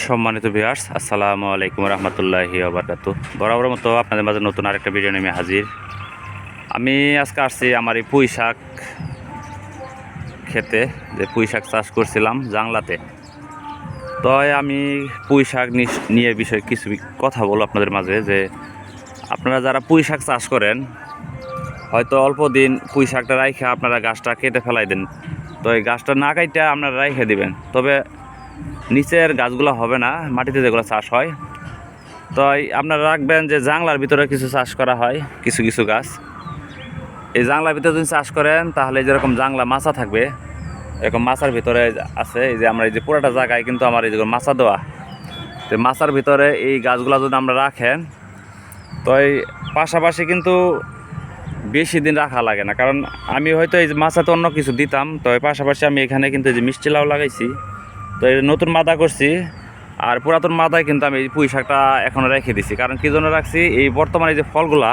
সম্মানিত ভিউয়ার্স আসসালামু আলাইকুম রহমতুল্লাহি আবরকাত বরাবর মতো আপনাদের মাঝে নতুন আরেকটা ভিডিও নেমে হাজির। আমি আজকে আসছি আমার এই পুঁই শাক খেতে, যে পুঁই শাক চাষ করছিলাম জাংলাতে তো আমি পুঁই শাক নিয়ে বিষয়ে কিছু কথা বলব আপনাদের মাঝে, যে আপনারা যারা পুঁই শাক চাষ করেন, হয়তো অল্প দিন পুঁই শাকটা রাইখে আপনারা গাছটা কেটে ফেলাই দেন। তো এই গাছটা না কাইটা আপনারা রাইখে দিবেন। তবে নিচের গাছগুলো হবে না, মাটিতে যেগুলো চাষ হয়। তো আপনারা রাখবেন যে জাংলার ভিতরে কিছু চাষ করা হয়, কিছু কিছু গাছ। এই জাংলার ভিতরে যদি চাষ করেন, তাহলে যেরকম জাংলা মাছা থাকবে, এরকম মাছার ভিতরে আছে, এই যে আমরা এই যে পুরোটা জায়গায় কিন্তু আমার এই যে মাছা দেওয়া। তো মাছার ভিতরে এই গাছগুলো যদি আমরা রাখেন তো এই পাশাপাশি কিন্তু বেশি দিন রাখা লাগে না। কারণ আমি হয়তো এই মাছাতে অন্য কিছু দিতাম তো পাশাপাশি আমি এখানে কিন্তু এই যে মিষ্টি লাউ লাগাইছি। তো এই নতুন মাদা করছি। আর পুরাতন মাদায় কিন্তু আমি এই পুঁই শাকটা এখনও রেখে দিছি। কারণ কী জন্য রাখছি? এই বর্তমানে যে ফলগুলা,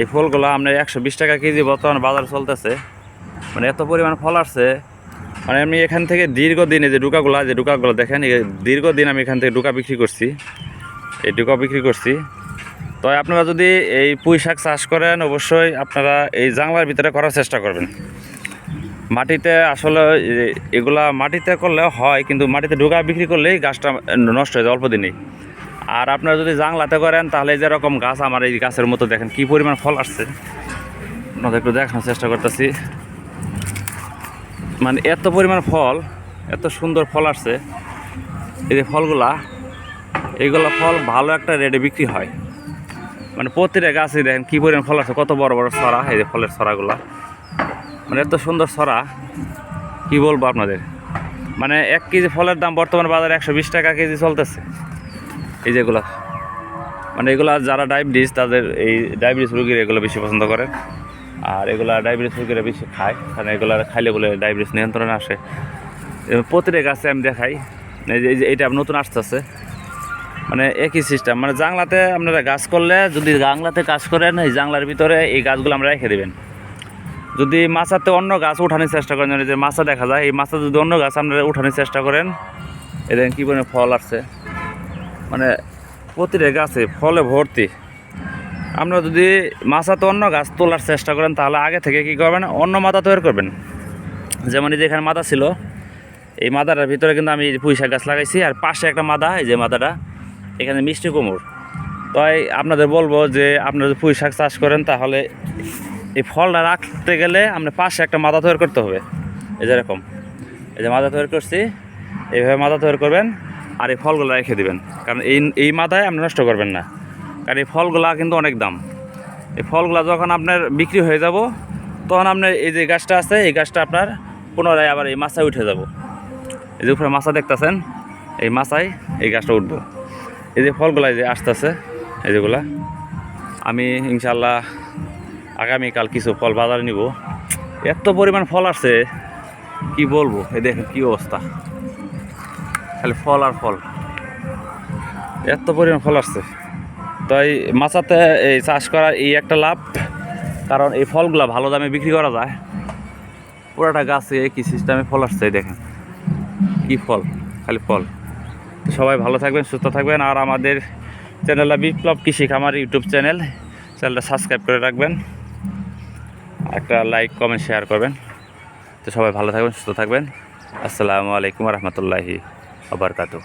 এই ফলগুলো আপনার একশো বিশ টাকা কেজি বর্তমানে বাজারে চলতেছে। মানে এত পরিমাণ ফল আসছে। মানে আমি এখান থেকে দীর্ঘদিন এই যে ডুকাগুলা, যে ডুকাগুলো দেখেন, এই দীর্ঘদিন আমি এখান থেকে ডুকা বিক্রি করছি। এই ডুকা বিক্রি করছি। তো আপনারা যদি এই পুঁই শাক চাষ করেন, অবশ্যই আপনারা এই জাংলার ভিতরে করার চেষ্টা করবেন। মাটিতে আসলে এগুলা মাটিতে করলে হয়, কিন্তু মাটিতে ঢোকা বিক্রি করলেই গাছটা নষ্ট হয়ে যায় অল্প দিনেই। আর আপনারা যদি জাংলাতে করেন, তাহলে যেরকম গাছ আমার এই গাছের মতো দেখেন, কি পরিমাণ ফল আসছে। আপনাদের একটু দেখানোর চেষ্টা করতেছি। মানে এত পরিমাণ ফল, এত সুন্দর ফল আসছে। এই যে ফলগুলা এইগুলা ফল ভালো একটা রেটে বিক্রি হয়। মানে প্রতিটা গাছে দেখেন কী পরিমাণ ফল আছে কত বড় বড় ছড়া, এই যে ফলের ছড়াগুলা। মানে এত সুন্দর ছড়া, কি বলব আপনাদের? মানে এক কেজি ফলের দাম বর্তমান বাজারে একশো বিশ টাকা কেজি চলতেছে। এই যেগুলা মানে এগুলা যারা ডায়াবেটিস, তাদের এই ডায়াবেটিস রোগীরা এগুলো বেশি পছন্দ করে। আর এগুলো ডায়াবেটিস রোগীরা বেশি খায়। কারণ এগুলা খাইলে বলে ডায়াবেটিস নিয়ন্ত্রণে আসে। প্রতিটা গাছে আমি দেখাই। এই যে এই যে, এইটা নতুন আসতেছে। মানে একই সিস্টেম মানে জাংলাতে আপনারা গাছ করলে, যদি জাংলাতে কাজ করেন, এই জাংলার ভিতরে এই গাছগুলো আমরা রেখে দেবেন। যদি মাছাতে অন্য গাছ উঠানোর চেষ্টা করেন যে মাছা দেখা যায়, এই মাছা যদি অন্য গাছ আপনারা উঠানোর চেষ্টা করেন এদের কী পরিমাণে ফল আসছে। মানে প্রতিটা গাছে ফলে ভর্তি। আপনারা যদি মাছাতে অন্য গাছ তোলার চেষ্টা করেন, তাহলে আগে থেকে কী করবেন? অন্য মাথা তৈরি করবেন। যেমন এই যে এখানে মাথা ছিল, এই মাদাটার ভিতরে কিন্তু আমি পুঁই শাক গাছ লাগাইছি, আর পাশে একটা মাদা এই যে মাদাটা এখানে মিষ্টি কুমড়। তাই আপনাদের বলব যে আপনারা যদি পুঁই শাক চাষ করেন, তাহলে এই ফলটা রাখতে গেলে আপনার পাশে একটা মাথা তৈরি করতে হবে। এই যেরকম এই যে মাথা তৈরি করছি, এইভাবে মাথা তৈরি করবেন আর এই ফলগুলো রেখে দিবেন। কারণ এই এই মাথায় আপনি নষ্ট করবেন না। কারণ এই ফলগুলা কিন্তু অনেক দাম। এই ফলগুলা যখন আপনার বিক্রি হয়ে যাব, তখন আপনার এই যে গাছটা আছে, এই গাছটা আপনার পুনরায় আবার এই মাছায় উঠে যাব। এই যে উপরে মাছা দেখতেছেন, এই মাছায় এই গাছটা উঠবো। এই যে ফলগুলা যে আসতেছে, এই যেগুলা। আমি ইনশাল্লাহ আগামীকাল কিছু ফল বাজারে নিব। এত পরিমাণ ফল আসছে, কি বলব? এই দেখেন কি অবস্থা। খালি ফল আর ফল। এত পরিমাণ ফল আসছে। তো এই মাছাতে এই চাষ করা এই একটা লাভ, কারণ এই ফলগুলা ভালো দামে বিক্রি করা যায়। পুরাটা গাছে কি সিস্টেমে ফল আসছে দেখেন। কি ফল? খালি ফল। সবাই ভালো থাকবেন, সুস্থ থাকবেন, আর আমাদের চ্যানেলটা বিপ্লব কৃষি খামার ইউটিউব চ্যানেল, চ্যানেলটা সাবস্ক্রাইব করে রাখবেন। একটা লাইক কমেন্ট শেয়ার করবেন। তো সবাই ভালো থাকবেন, সুস্থ থাকবেন। আসসালামু আলাইকুম রহমতুল্লাহি আবরকাতু